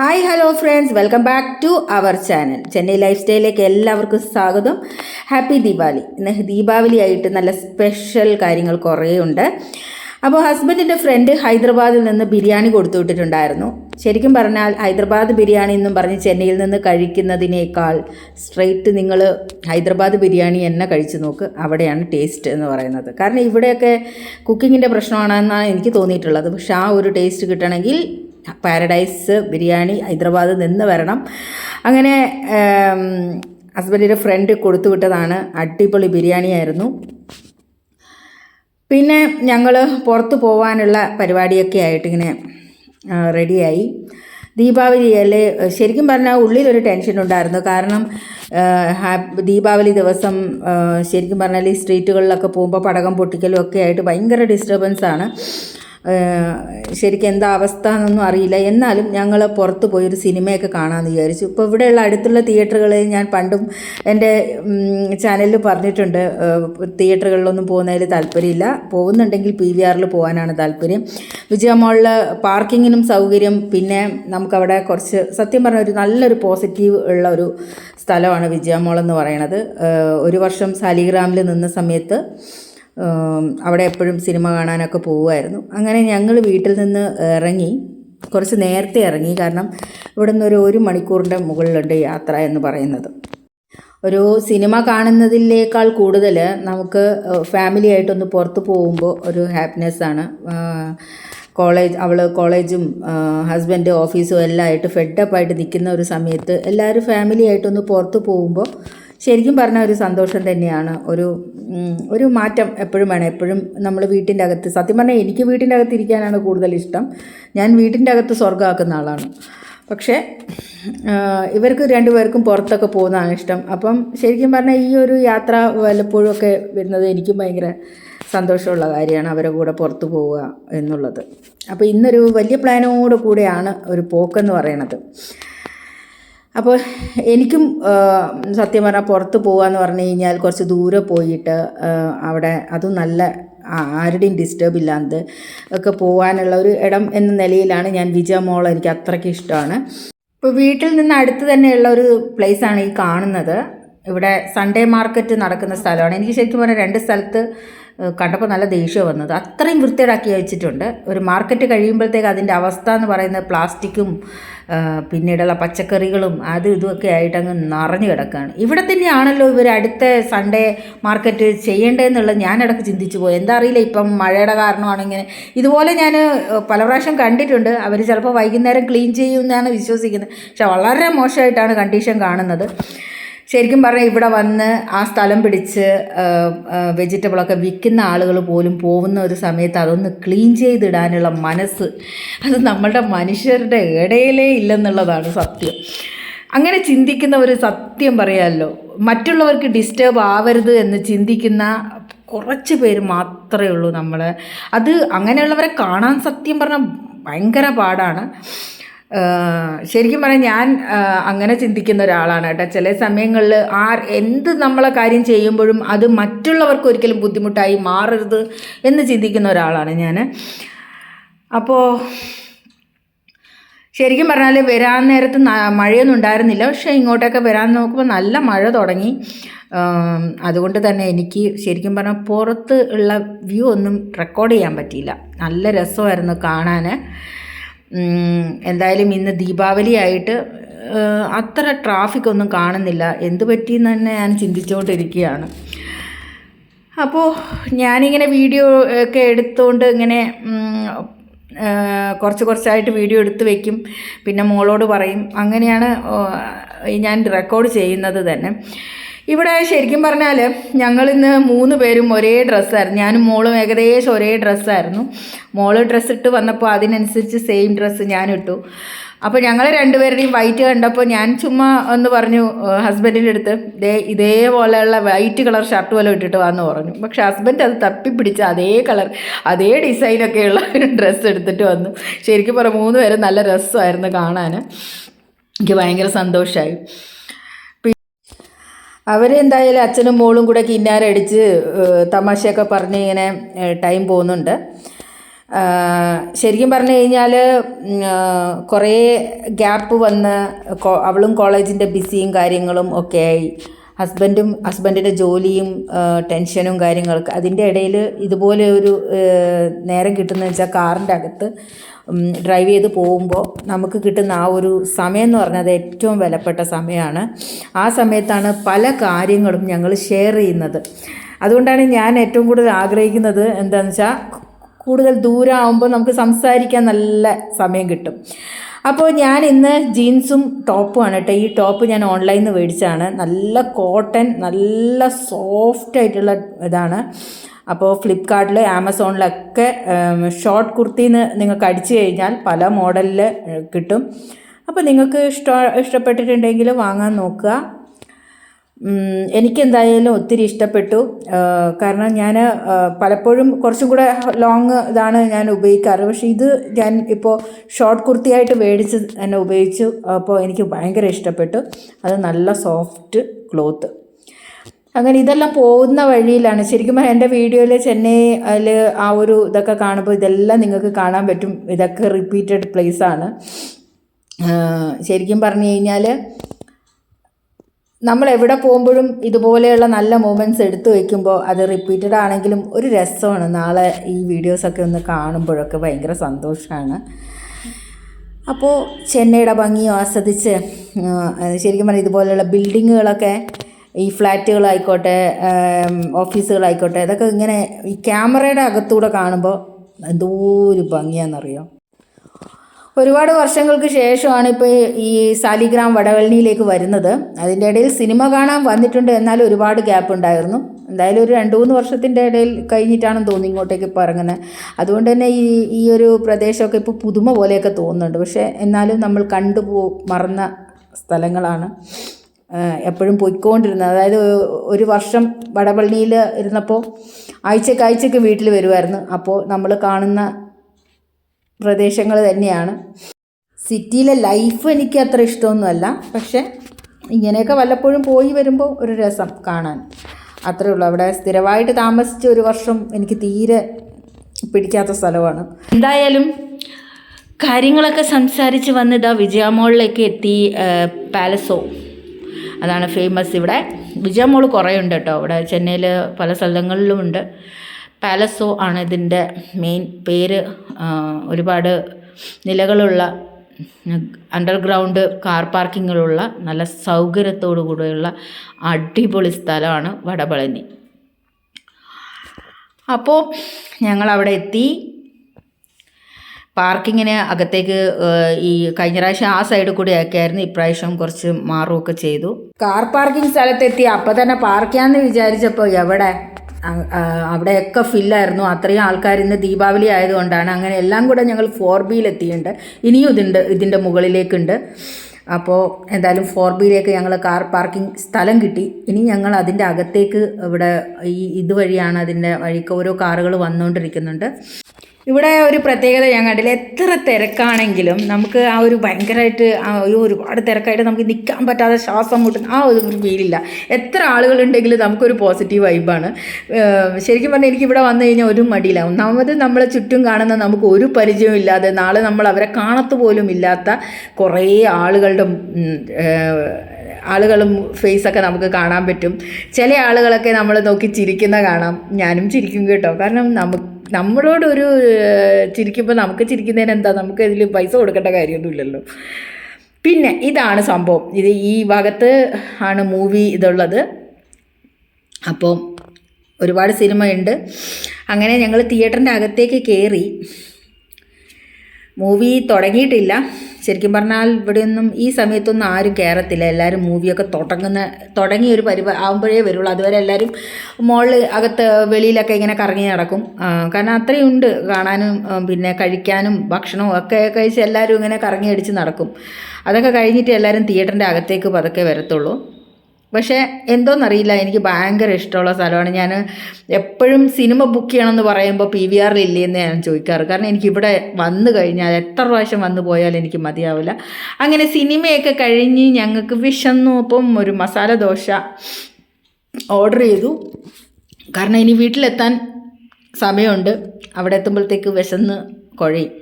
Hi hello friends welcome back to our channel Chennai life സ്റ്റൈലിലേക്ക് എല്ലാവർക്കും സ്വാഗതം. Happy Deepavali ഇന്ന് ദീപാവലി ആയിട്ട് നല്ല സ്പെഷ്യൽ കാര്യങ്ങൾ കുറേ ഉണ്ട്. അപ്പോൾ ഹസ്ബൻഡിന്റെ ഫ്രണ്ട് ഹൈദരാബാദിൽ നിന്ന് ബിരിയാണി കൊടുത്തു വിട്ടിട്ടുണ്ടായിരുന്നു. ശരിക്കും പറഞ്ഞാൽ ഹൈദരാബാദ് ബിരിയാണി എന്നും പറഞ്ഞ് ചെന്നൈയിൽ നിന്ന് കഴിക്കുന്നതിനേക്കാൾ സ്ട്രെയിറ്റ് നിങ്ങൾ ഹൈദരാബാദ് ബിരിയാണി എന്നെ കഴിച്ചു നോക്ക്. അവിടെയാണ് ടേസ്റ്റ് എന്ന് പറയുന്നത്. കാരണം ഇവിടെയൊക്കെ കുക്കിങ്ങിന്റെ പ്രശ്നമാണെന്നാണ് എനിക്ക് തോന്നിയിട്ടുള്ളത്. പക്ഷേ ആ ഒരു ടേസ്റ്റ് കിട്ടണമെങ്കിൽ പാരഡൈസ് ബിരിയാണി ഹൈദരാബാദിൽ നിന്ന് വരണം. അങ്ങനെ ഹസ്ബൻഡിന്റെ ഫ്രണ്ട് കൊടുത്തു വിട്ടതാണ്. അടിപൊളി ബിരിയാണിയായിരുന്നു പിന്നെ ഞങ്ങൾ പുറത്തു പോകാനുള്ള പരിപാടിയൊക്കെ ആയിട്ട് ഇങ്ങനെ റെഡിയായി ദീപാവലിയല്ലേ ശരിക്കും പറഞ്ഞാൽ ഉള്ളിലൊരു ടെൻഷൻ ഉണ്ടായിരുന്നു. കാരണം ദീപാവലി ദിവസം ശരിക്കും പറഞ്ഞാൽ ഈ സ്ട്രീറ്റുകളിലൊക്കെ പോകുമ്പോൾ പടകം പൊട്ടിക്കലും ഒക്കെ ആയിട്ട് ഭയങ്കര ഡിസ്റ്റർബൻസ് ആണ്. ശരിക്കും എന്താ അവസ്ഥ എന്നൊന്നും അറിയില്ല. എന്നാലും ഞങ്ങൾ പുറത്ത് പോയൊരു സിനിമയൊക്കെ കാണാമെന്ന് വിചാരിച്ചു. ഇപ്പോൾ ഇവിടെയുള്ള അടുത്തുള്ള തിയേറ്ററുകളിൽ ഞാൻ പണ്ടും എന്റെ ചാനലിൽ പറഞ്ഞിട്ടുണ്ട്. തിയേറ്ററുകളിലൊന്നും പോകുന്നതിൽ താല്പര്യമില്ല. പോകുന്നുണ്ടെങ്കിൽ പി വി ആറിൽ പോകാനാണ് താല്പര്യം. വിജയ മോളിൽ പാർക്കിങ്ങിനും സൗകര്യം. പിന്നെ നമുക്കവിടെ കുറച്ച് സത്യം പറഞ്ഞ ഒരു നല്ലൊരു പോസിറ്റീവ് ഉള്ള ഒരു സ്ഥലമാണ് വിജയ മോൾ എന്ന് പറയണത് ഒരു വർഷം സാലിഗ്രാമിൽ നിന്ന സമയത്ത് അവിടെ എപ്പോഴും സിനിമ കാണാനൊക്കെ പോവുമായിരുന്നു. അങ്ങനെ ഞങ്ങൾ വീട്ടിൽ നിന്ന് ഇറങ്ങി കുറച്ച് നേരത്തെ ഇറങ്ങി കാരണം ഇവിടെ ഒരു ഒരു മണിക്കൂറിന്റെ മുകളിലുണ്ട് യാത്ര എന്ന് പറയുന്നത്. ഒരു സിനിമ കാണുന്നതിലേക്കാൾ കൂടുതൽ നമുക്ക് ഫാമിലി ആയിട്ടൊന്ന് പുറത്ത് പോകുമ്പോൾ ഒരു ഹാപ്പിനെസ്സാണ് കോളേജ് അവൾ കോളേജും ഹസ്ബൻഡ് ഓഫീസും എല്ലാം ആയിട്ട് ഫെഡപ്പായിട്ട് നിൽക്കുന്ന ഒരു സമയത്ത് എല്ലാവരും ഫാമിലി ആയിട്ടൊന്ന് പുറത്ത് പോകുമ്പോൾ ശരിക്കും പറഞ്ഞാൽ ഒരു സന്തോഷം തന്നെയാണ്. ഒരു ഒരു മാറ്റം എപ്പോഴും വേണം. എപ്പോഴും നമ്മൾ വീട്ടിന്റെ അകത്ത് സത്യം പറഞ്ഞാൽ എനിക്ക് വീട്ടിന്റെ അകത്ത് ഇരിക്കാനാണ് കൂടുതൽ ഇഷ്ടം. ഞാൻ വീട്ടിന്റെ അകത്ത് സ്വർഗമാക്കുന്ന ആളാണ്. പക്ഷേ ഇവർക്ക് രണ്ടുപേർക്കും പുറത്തൊക്കെ പോകുന്നതാണ് ഇഷ്ടം. അപ്പം ശരിക്കും പറഞ്ഞാൽ ഈ ഒരു യാത്ര വല്ലപ്പോഴും ഒക്കെ വരുന്നത് എനിക്കും ഭയങ്കര സന്തോഷമുള്ള കാര്യമാണ് അവരെ കൂടെ പുറത്തു പോവുക എന്നുള്ളത്. അപ്പോൾ ഇന്നൊരു വലിയ പ്ലാനോട് കൂടെയാണ് ഒരു പോക്കെന്ന് പറയണത്. അപ്പോൾ എനിക്കും സത്യം പറഞ്ഞാൽ പുറത്ത് പോകാമെന്ന് പറഞ്ഞു കഴിഞ്ഞാൽ കുറച്ച് ദൂരെ പോയിട്ട് അവിടെ അതും നല്ല ആരുടെയും ഡിസ്റ്റർബ് ഇല്ലാണ്ട് ഒക്കെ പോകാനുള്ള ഒരു ഇടം എന്ന നിലയിലാണ് ഞാൻ വിജയ മോൾ എനിക്ക് അത്രയ്ക്ക് ഇഷ്ടമാണ്. ഇപ്പോൾ വീട്ടിൽ നിന്ന് അടുത്ത് തന്നെയുള്ള ഒരു പ്ലേസാണ് ഈ കാണുന്നത്. ഇവിടെ സൺഡേ മാർക്കറ്റ് നടക്കുന്ന സ്ഥലമാണ്. എനിക്ക് ശരിക്കും പറഞ്ഞാൽ രണ്ട് സ്ഥലത്ത് കണ്ടപ്പോൾ നല്ല ദേഷ്യം വന്നത്. അത്രയും വൃത്തിയേടാക്കി വെച്ചിട്ടുണ്ട്. ഒരു മാർക്കറ്റ് കഴിയുമ്പോഴത്തേക്ക് അതിന്റെ അവസ്ഥ എന്ന് പറയുന്നത് പ്ലാസ്റ്റിക്കും പിന്നീടുള്ള പച്ചക്കറികളും അതും ഇതുമൊക്കെ ആയിട്ട് അങ്ങ് നിറഞ്ഞു കിടക്കുകയാണ് ഇവിടെ തന്നെയാണല്ലോ ഇവർ അടുത്ത സൺഡേ മാർക്കറ്റ് ചെയ്യേണ്ടതെന്നുള്ളത് ഞാനിടക്ക് ചിന്തിച്ചു പോയി. എന്താ അറിയില്ല ഇപ്പം മഴയുടെ കാരണമാണ് ഇങ്ങനെ. ഇതുപോലെ ഞാൻ പല പ്രാവശ്യം കണ്ടിട്ടുണ്ട്. അവർ ചിലപ്പോൾ വൈകുന്നേരം ക്ലീൻ ചെയ്യുമെന്നാണ് വിശ്വസിക്കുന്നത്. പക്ഷെ വളരെ മോശമായിട്ടാണ് കണ്ടീഷൻ കാണുന്നത്. ശരിക്കും പറഞ്ഞാൽ ഇവിടെ വന്ന് ആ സ്ഥലം പിടിച്ച് വെജിറ്റബിളൊക്കെ വിൽക്കുന്ന ആളുകൾ പോലും പോകുന്ന ഒരു സമയത്ത് അതൊന്ന് ക്ലീൻ ചെയ്തിടാനുള്ള മനസ്സ് അത് നമ്മളുടെ മനുഷ്യരുടെ ഇടയിലേ ഇല്ലെന്നുള്ളതാണ് സത്യം. അങ്ങനെ ചിന്തിക്കുന്ന ഒരു സത്യം പറയാമല്ലോ മറ്റുള്ളവർക്ക് ഡിസ്റ്റേബ് ആവരുത് എന്ന് ചിന്തിക്കുന്ന കുറച്ച് പേര് മാത്രമേ ഉള്ളൂ നമ്മൾ അത് അങ്ങനെയുള്ളവരെ കാണാൻ സത്യം പറഞ്ഞാൽ ഭയങ്കര പാടാണ്. ശരിക്കും പറഞ്ഞാൽ ഞാൻ അങ്ങനെ ചിന്തിക്കുന്ന ഒരാളാണ് കേട്ടോ. ചില സമയങ്ങളിൽ ആർ എന്ത് നമ്മളെ കാര്യം ചെയ്യുമ്പോഴും അത് മറ്റുള്ളവർക്ക് ഒരിക്കലും ബുദ്ധിമുട്ടായി മാറരുത് എന്ന് ചിന്തിക്കുന്ന ഒരാളാണ് ഞാൻ അപ്പോൾ ശരിക്കും പറഞ്ഞാൽ വരാൻ നേരത്ത് മഴയൊന്നും ഉണ്ടായിരുന്നില്ല. പക്ഷേ ഇങ്ങോട്ടൊക്കെ വരാൻ നോക്കുമ്പോൾ നല്ല മഴ തുടങ്ങി. അതുകൊണ്ട് തന്നെ എനിക്ക് ശരിക്കും പറഞ്ഞാൽ പുറത്ത് ഉള്ള വ്യൂ ഒന്നും റെക്കോർഡ് ചെയ്യാൻ പറ്റിയില്ല. നല്ല രസമായിരുന്നു കാണാൻ എന്തായാലും ഇന്ന് ദീപാവലി ആയിട്ട് അത്ര ട്രാഫിക് ഒന്നും കാണുന്നില്ല. എന്ത് പറ്റിയെന്ന് തന്നെ ഞാൻ ചിന്തിച്ചുകൊണ്ടിരിക്കുകയാണ്. അപ്പോൾ ഞാനിങ്ങനെ വീഡിയോ ഒക്കെ എടുത്തുകൊണ്ട് ഇങ്ങനെ കുറച്ച് കുറച്ചായിട്ട് വീഡിയോ എടുത്ത് വെക്കും. പിന്നെ മോളോട് പറയും. അങ്ങനെയാണ് ഞാൻ റെക്കോർഡ് ചെയ്യുന്നത് തന്നെ. ഇവിടെ ശരിക്കും പറഞ്ഞാൽ ഞങ്ങളിന്ന് മൂന്ന് പേരും ഒരേ ഡ്രസ്സായിരുന്നു. ഞാനും മോളും ഏകദേശം ഒരേ ഡ്രസ്സായിരുന്നു. മോൾ ഡ്രസ്സ് ഇട്ട് വന്നപ്പോൾ അതിനനുസരിച്ച് സെയിം ഡ്രസ്സ് ഞാൻ ഇട്ടു. അപ്പോൾ ഞങ്ങൾ രണ്ടുപേരുടെയും വൈറ്റ് കണ്ടപ്പോൾ ഞാൻ ചുമ്മാ ഒന്ന് പറഞ്ഞു ഹസ്ബൻഡിന്റെ അടുത്ത് ഇതേ ഇതേപോലെയുള്ള വൈറ്റ് കളർ ഷർട്ട് പോലെ ഇട്ടിട്ട് വന്ന് പറഞ്ഞു. പക്ഷെ ഹസ്ബൻഡ് അത് തപ്പിപ്പിടിച്ച് അതേ കളർ അതേ ഡിസൈനൊക്കെയുള്ള ഒരു ഡ്രസ്സ് എടുത്തിട്ട് വന്നു. ശരിക്കും പറഞ്ഞാൽ മൂന്ന് പേരും നല്ല രസമായിരുന്നു കാണാൻ എനിക്ക് ഭയങ്കര സന്തോഷമായി അവരെന്തായാലും അച്ഛനും മോളും കൂടെ കിന്നാരടിച്ച് തമാശയൊക്കെ പറഞ്ഞ് ഇങ്ങനെ ടൈം പോകുന്നുണ്ട്. ശരിക്കും പറഞ്ഞു കഴിഞ്ഞാൽ കുറേ ഗ്യാപ്പ് വന്ന് അവളും കോളേജിന്റെ ബിസിയും കാര്യങ്ങളും ഒക്കെ ആയി. ഹസ്ബൻഡും ഹസ്ബൻഡിന്റെ ജോലിയും ടെൻഷനും കാര്യങ്ങളൊക്കെ അതിന്റെ ഇടയിൽ ഇതുപോലെ ഒരു നേരം കിട്ടുന്നത് വെച്ചാൽ കാറിന്റെ അകത്ത് ഡ്രൈവ് ചെയ്ത് പോകുമ്പോൾ നമുക്ക് കിട്ടുന്ന ആ ഒരു സമയം എന്ന് പറഞ്ഞാൽ ഏറ്റവും വിലപ്പെട്ട സമയമാണ് ആ സമയത്താണ് പല കാര്യങ്ങളും ഞങ്ങൾ ഷെയർ ചെയ്യുന്നത്. അതുകൊണ്ടാണ് ഞാൻ ഏറ്റവും കൂടുതൽ ആഗ്രഹിക്കുന്നത് എന്താണെന്ന് വെച്ചാൽ കൂടുതൽ ദൂരമാകുമ്പോൾ നമുക്ക് സംസാരിക്കാൻ നല്ല സമയം കിട്ടും. അപ്പോൾ ഞാൻ ഇന്ന് ജീൻസും ടോപ്പുമാണ് കേട്ടോ. ഈ ടോപ്പ് ഞാൻ ഓൺലൈനിൽ നിന്ന് മേടിച്ചതാണ്. നല്ല കോട്ടൺ നല്ല സോഫ്റ്റ് ആയിട്ടുള്ള ഇതാണ്. അപ്പോൾ ഫ്ലിപ്കാർട്ടിൽ ആമസോണിലൊക്കെ ഷോർട്ട് കുർത്തിന്ന് നിങ്ങൾക്ക് അടിച്ചു കഴിഞ്ഞാൽ പല മോഡലിൽ കിട്ടും. അപ്പോൾ നിങ്ങൾക്ക് ഇഷ്ട ഇഷ്ടപ്പെട്ടിട്ടുണ്ടെങ്കിൽ വാങ്ങാൻ നോക്കുക. എനിക്കെന്തായാലും ഒത്തിരി ഇഷ്ടപ്പെട്ടു. കാരണം ഞാൻ പലപ്പോഴും കുറച്ചും കൂടെ ലോങ് ഇതാണ് ഞാൻ ഉപയോഗിക്കാറ്. പക്ഷേ ഇത് ഞാൻ ഇപ്പോൾ ഷോർട്ട് കുർത്തിയായിട്ട് മേടിച്ച് തന്നെ ഉപയോഗിച്ചു. അപ്പോൾ എനിക്ക് ഭയങ്കര ഇഷ്ടപ്പെട്ടു. അത് നല്ല സോഫ്റ്റ് ക്ലോത്ത് അങ്ങനെ ഇതെല്ലാം പോകുന്ന വഴിയിലാണ്. ശരിക്കും എന്റെ വീഡിയോയിൽ ചെന്നൈയിൽ ആ ഒരു ഇതൊക്കെ കാണുമ്പോൾ ഇതെല്ലാം നിങ്ങൾക്ക് കാണാൻ പറ്റും. ഇതൊക്കെ റിപ്പീറ്റഡ് പ്ലേസാണ് ശരിക്കും പറഞ്ഞു കഴിഞ്ഞാൽ നമ്മൾ എവിടെ പോകുമ്പോഴും ഇതുപോലെയുള്ള നല്ല മൂമെന്റ്സ് എടുത്തു വയ്ക്കുമ്പോൾ അത് റിപ്പീറ്റഡ് ആണെങ്കിലും ഒരു രസമാണ്. നാളെ ഈ വീഡിയോസൊക്കെ ഒന്ന് കാണുമ്പോഴൊക്കെ ഭയങ്കര സന്തോഷമാണ് അപ്പോൾ ചെന്നൈയുടെ ഭംഗി ആസ്വദിച്ച് ശരിക്കും പറഞ്ഞാൽ ഇതുപോലെയുള്ള ബിൽഡിങ്ങുകളൊക്കെ ഈ ഫ്ലാറ്റുകളായിക്കോട്ടെ ഓഫീസുകളായിക്കോട്ടെ ഇതൊക്കെ ഇങ്ങനെ ഈ ക്യാമറയുടെ അകത്തൂടെ കാണുമ്പോൾ എന്തോ ഒരു ഭംഗിയാണെന്നറിയോ ഒരുപാട് വർഷങ്ങൾക്ക് ശേഷമാണ് ഇപ്പോൾ ഈ സാലിഗ്രാം വടവള്ളിയിലേക്ക് വരുന്നത്. അതിന്റെ ഇടയിൽ സിനിമ കാണാൻ വന്നിട്ടുണ്ട് എന്നാൽ ഒരുപാട് ഗ്യാപ്പ് ഉണ്ടായിരുന്നു. എന്തായാലും ഒരു രണ്ട് മൂന്ന് വർഷത്തിന്റെ ഇടയിൽ കഴിഞ്ഞിട്ടാണെന്ന് തോന്നി ഇങ്ങോട്ടേക്ക് ഇപ്പോൾ ഇറങ്ങുന്നത് അതുകൊണ്ട് തന്നെ ഈ ഈ ഒരു പ്രദേശമൊക്കെ ഇപ്പോൾ പുതുമ പോലെയൊക്കെ തോന്നുന്നുണ്ട്. പക്ഷേ എന്നാലും നമ്മൾ കണ്ടുപോ മറന്ന സ്ഥലങ്ങളാണ് എപ്പോഴും പോയിക്കൊണ്ടിരുന്നത്. അതായത് ഒരു വർഷം വടപളനിയിൽ ഇരുന്നപ്പോൾ ആഴ്ചക്കാഴ്ചക്ക് ആഴ്ചക്ക് വീട്ടിൽ വരുമായിരുന്നു. അപ്പോൾ നമ്മൾ കാണുന്ന പ്രദേശങ്ങൾ തന്നെയാണ്. സിറ്റിയിലെ ലൈഫ് എനിക്ക് അത്ര ഇഷ്ടമൊന്നുമല്ല. പക്ഷേ ഇങ്ങനെയൊക്കെ വല്ലപ്പോഴും പോയി വരുമ്പോൾ ഒരു രസം കാണാൻ. അത്രേ ഉള്ളൂ. അവിടെ സ്ഥിരമായിട്ട് താമസിച്ച ഒരു വർഷം എനിക്ക് തീരെ പിടിക്കാത്ത സ്ഥലമാണ്. എന്തായാലും കാര്യങ്ങളൊക്കെ സംസാരിച്ച് വന്ന് ഇതാ വിജയമോളിലേക്ക് എത്തി പാലസോ അതാണ് ഫേമസ് ഇവിടെ വിജയമോൾ കുറേ ഉണ്ട് കേട്ടോ. ഇവിടെ ചെന്നൈയിൽ പല സ്ഥലങ്ങളിലും ഉണ്ട്. പാലസോ ആണ് ഇതിന്റെ മെയിൻ പേര്. ഒരുപാട് നിലകളുള്ള അണ്ടർഗ്രൗണ്ട് കാർ പാർക്കിങ്ങുകളുള്ള നല്ല സൗകര്യത്തോടു കൂടിയുള്ള അടിപൊളി സ്ഥലമാണ് വടപളനി. അപ്പോൾ ഞങ്ങൾ അവിടെ എത്തി. പാർക്കിങ്ങിന് അകത്തേക്ക് ഈ കഴിഞ്ഞ പ്രാവശ്യം ആ സൈഡ് കൂടി ആക്കിയായിരുന്നു. ഇപ്രാവശ്യം കുറച്ച് മാറുകയൊക്കെ ചെയ്തു. കാർ പാർക്കിംഗ് സ്ഥലത്തെത്തി. അപ്പം തന്നെ പാർക്ക് ചെയ്യാമെന്ന് വിചാരിച്ചപ്പോൾ എവിടെ? അവിടെയൊക്കെ ഫില്ലായിരുന്നു. അത്രയും ആൾക്കാർ ഇന്ന് ദീപാവലി ആയതുകൊണ്ടാണ്. അങ്ങനെ എല്ലാം കൂടെ ഞങ്ങൾ ഫോർ ബിയിലെത്തിയുണ്ട് ഇനിയും ഇതുണ്ട് ഇതിന്റെ മുകളിലേക്കുണ്ട്. അപ്പോൾ എന്തായാലും ഫോർ ബിയിലേക്ക് ഞങ്ങൾ കാർ പാർക്കിംഗ് സ്ഥലം കിട്ടി. ഇനി ഞങ്ങൾ അതിന്റെ അകത്തേക്ക് ഇവിടെ ഈ ഇതുവഴിയാണ് അതിന്റെ വഴിക്ക് ഓരോ കാറുകൾ വന്നുകൊണ്ടിരിക്കുന്നുണ്ട്. ഇവിടെ ഒരു പ്രത്യേകത ഞാൻ കണ്ടില്ല. എത്ര തിരക്കാണെങ്കിലും നമുക്ക് ആ ഒരു ഭയങ്കരമായിട്ട് ഒരു ഒരുപാട് തിരക്കായിട്ട് നമുക്ക് നിൽക്കാൻ പറ്റാതെ ശ്വാസം മുട്ടുന്ന ആ ഒരു ഫീലില്ല. എത്ര ആളുകളുണ്ടെങ്കിലും നമുക്കൊരു പോസിറ്റീവ് വൈബാണ്. ശരിക്കും പറഞ്ഞാൽ എനിക്ക് ഇവിടെ വന്നു കഴിഞ്ഞാൽ ഒരു മടിയില്ല. ഒന്നാമത് നമ്മളെ ചുറ്റും കാണുന്ന നമുക്ക് ഒരു പരിചയവും ഇല്ലാതെ നാളെ നമ്മൾ അവരെ കാണത്തു പോലും ഇല്ലാത്ത കുറേ ആളുകളുടെ ആളുകളും ഫേസൊക്കെ നമുക്ക് കാണാൻ പറ്റും. ചില ആളുകളൊക്കെ നമ്മൾ നോക്കി ചിരിക്കുന്ന കാണാം. ഞാനും ചിരിക്കും കേട്ടോ. കാരണം നമുക്ക് നമ്മളോട് ഒരു ചിരിക്കുമ്പോൾ നമുക്ക് ചിരിക്കുന്നതിന് എന്താ? നമുക്ക് ഇതിൽ പൈസ കൊടുക്കേണ്ട കാര്യമൊന്നുമില്ലല്ലോ. പിന്നെ ഇതാണ് സംഭവം. ഇത് ഈ ഭാഗത്ത് ആണ് മൂവി ഇതുള്ളത്. അപ്പോൾ ഒരുപാട് സിനിമയുണ്ട്. അങ്ങനെ ഞങ്ങൾ തിയേറ്ററിന്റെ അകത്തേക്ക് കയറി മൂവി തുടങ്ങിയിട്ടില്ല. ശരിക്കും പറഞ്ഞാൽ ഇവിടെയൊന്നും ഈ സമയത്തൊന്നും ആരും കയറത്തില്ല എല്ലാവരും മൂവിയൊക്കെ തുടങ്ങുന്ന തുടങ്ങിയ ഒരു പരിപാടി ആകുമ്പോഴേ വരുള്ളൂ. അതുവരെ എല്ലാവരും മോളിൽ അകത്ത് വെളിയിലൊക്കെ ഇങ്ങനെ കറങ്ങി നടക്കും. കാരണം അത്രയും ഉണ്ട് കാണാനും പിന്നെ കഴിക്കാനും ഭക്ഷണവും ഒക്കെ കഴിച്ച് എല്ലാവരും ഇങ്ങനെ കറങ്ങി അടിച്ച് നടക്കും. അതൊക്കെ കഴിഞ്ഞിട്ട് എല്ലാവരും തിയേറ്ററിന്റെ അകത്തേക്ക് പതുക്കെ വരത്തുള്ളൂ. പക്ഷേ എന്തോന്നറിയില്ല എനിക്ക് ഭയങ്കര ഇഷ്ടമുള്ള സ്ഥലമാണ്. ഞാൻ എപ്പോഴും സിനിമ ബുക്ക് ചെയ്യണമെന്ന് പറയുമ്പോൾ പി വി ആറിൽ ഇല്ലേന്ന് ഞാൻ ചോദിക്കാറ്. കാരണം എനിക്ക് ഇവിടെ വന്നു കഴിഞ്ഞാൽ എത്ര പ്രാവശ്യം വന്നു പോയാലും എനിക്ക് മതിയാവില്ല. അങ്ങനെ സിനിമയൊക്കെ കഴിഞ്ഞ് ഞങ്ങൾക്ക് വിശന്നു ഒരു മസാല ദോശ ഓർഡർ ചെയ്തു. കാരണം ഇനി വീട്ടിലെത്താൻ സമയമുണ്ട്. അവിടെ എത്തുമ്പോഴത്തേക്ക് വിശന്ന് കുഴയും.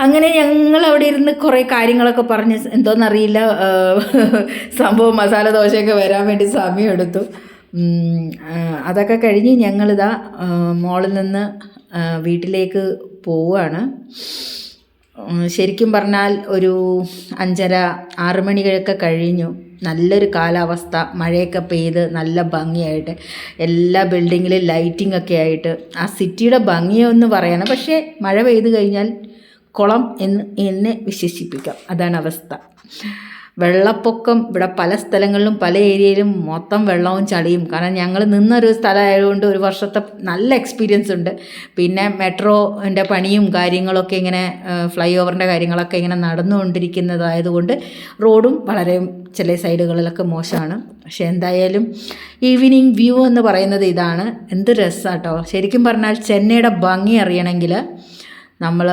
അങ്ങനെ ഞങ്ങൾ അവിടെ ഇരുന്ന് കുറേ കാര്യങ്ങളൊക്കെ പറഞ്ഞ് എന്തോന്നറിയില്ല സംഭവം മസാല ദോശയൊക്കെ വരാൻ വേണ്ടി സമയമെടുത്തു. അതൊക്കെ കഴിഞ്ഞ് ഞങ്ങളിതാ മോളിൽ നിന്ന് വീട്ടിലേക്ക് പോവുകയാണ്. ശരിക്കും പറഞ്ഞാൽ ഒരു അഞ്ചര ആറ് മണിയൊക്കെ കഴിഞ്ഞു. നല്ലൊരു കാലാവസ്ഥ മഴയൊക്കെ പെയ്ത് നല്ല ഭംഗിയായിട്ട് എല്ലാ ബിൽഡിങ്ങിലും ലൈറ്റിംഗ് ഒക്കെ ആയിട്ട്. ആ സിറ്റിയുടെ ഭംഗിയൊന്ന് പറയണം. പക്ഷേ മഴ പെയ്ത് കഴിഞ്ഞാൽ കുളം എന്ന് എന്നെ വിശേഷിപ്പിക്കാം. അതാണ് അവസ്ഥ. വെള്ളപ്പൊക്കം ഇവിടെ പല സ്ഥലങ്ങളിലും പല ഏരിയയിലും മൊത്തം വെള്ളവും ചളിയും. കാരണം ഞങ്ങൾ നിന്നൊരു സ്ഥലമായതുകൊണ്ട് ഒരു വർഷത്തെ നല്ല എക്സ്പീരിയൻസ് ഉണ്ട്. പിന്നെ മെട്രോന്റെ പണിയും കാര്യങ്ങളൊക്കെ ഇങ്ങനെ ഫ്ലൈ ഓവറിന്റെ കാര്യങ്ങളൊക്കെ ഇങ്ങനെ നടന്നുകൊണ്ടിരിക്കുന്നതായതുകൊണ്ട് റോഡും വളരെ ചില സൈഡുകളിലൊക്കെ മോശമാണ്. പക്ഷേ എന്തായാലും ഈവനിങ് വ്യൂ എന്ന് പറയുന്നത് ഇതാണ്. എന്ത് രസമാട്ടോ ശരിക്കും പറഞ്ഞാൽ ചെന്നൈയുടെ ഭംഗി അറിയണമെങ്കിൽ നമ്മൾ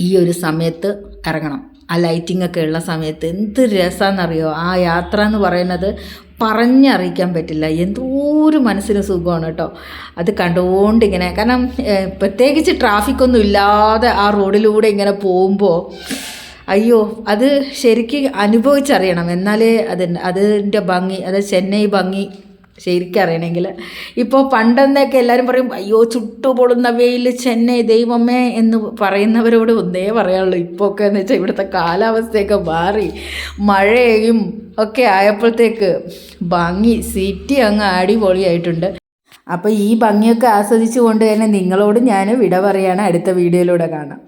ഈ ഒരു സമയത്ത് ഇറങ്ങണം ആ ലൈറ്റിംഗ് ഒക്കെ ഉള്ള സമയത്ത് എന്ത് രസമാണെന്നറിയോ ആ യാത്ര എന്ന് പറയുന്നത് പറഞ്ഞറിയിക്കാൻ പറ്റില്ല. എന്തോ ഒരു മനസ്സിന് സുഖമാണ് കേട്ടോ. അത് കണ്ടുകൊണ്ട് ഇങ്ങനെ കാരണം പ്രത്യേകിച്ച് ട്രാഫിക്കൊന്നും ഇല്ലാതെ ആ റോഡിലൂടെ ഇങ്ങനെ പോകുമ്പോൾ അയ്യോ അത് ശരിക്കും അനുഭവിച്ചറിയണം. എന്നാലേ അതിന്റെ അതിന്റെ ഭംഗി അത് ചെന്നൈ ഭംഗി ശരിക്കും അറിയണമെങ്കിൽ ഇപ്പോൾ പണ്ടെന്നൊക്കെ എല്ലാവരും പറയും അയ്യോ ചുട്ടുപൊളുന്ന വെയിൽ ചെന്നൈ ദൈവമേ എന്ന് പറയുന്നവരോട് ഒന്നേ പറയാനുള്ളൂ. ഇപ്പോൾ ഒക്കെ എന്ന് വെച്ചാൽ ഇവിടുത്തെ കാലാവസ്ഥയൊക്കെ മാറി. മഴയും ഒക്കെ ആയപ്പോഴത്തേക്ക് ഭംഗി സിറ്റി അങ്ങ് അടിപൊളിയായിട്ടുണ്ട്. അപ്പോൾ ഈ ഭംഗിയൊക്കെ ആസ്വദിച്ചുകൊണ്ട് തന്നെ നിങ്ങളോട് ഞാൻ വിട പറയാണ്. അടുത്ത വീഡിയോയിലൂടെ കാണാം.